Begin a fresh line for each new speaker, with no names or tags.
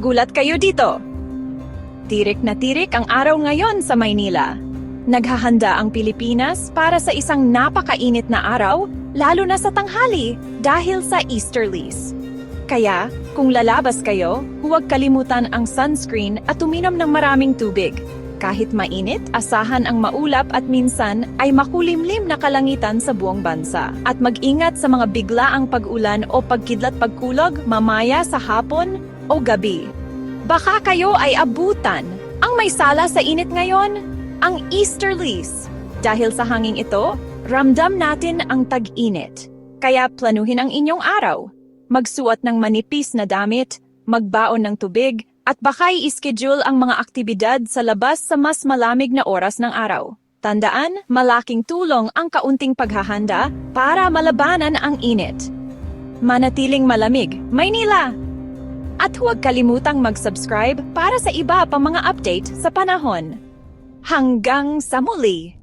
Gulat kayo dito. Tirik na tirik ang araw ngayon sa Maynila. Naghahanda ang Pilipinas para sa isang napakainit na araw, lalo na sa tanghali dahil sa Easterlies. Kaya, kung lalabas kayo, huwag kalimutan ang sunscreen at uminom ng maraming tubig. Kahit mainit, asahan ang maulap at minsan ay makulimlim na kalangitan sa buong bansa. At mag-ingat sa mga biglaang pag-ulan o pagkidlat pagkulog mamaya sa hapon o gabi. Baka kayo ay abutan. Ang may sala sa init ngayon, ang Easterlies. Dahil sa hanging ito, ramdam natin ang tag-init. Kaya planuhin ang inyong araw. Magsuot ng manipis na damit, magbaon ng tubig, at baka i-schedule ang mga aktibidad sa labas sa mas malamig na oras ng araw. Tandaan, malaking tulong ang kaunting paghahanda para malabanan ang init. Manatiling malamig, Maynila! At huwag kalimutang mag-subscribe para sa iba pang mga update sa panahon. Hanggang sa muli!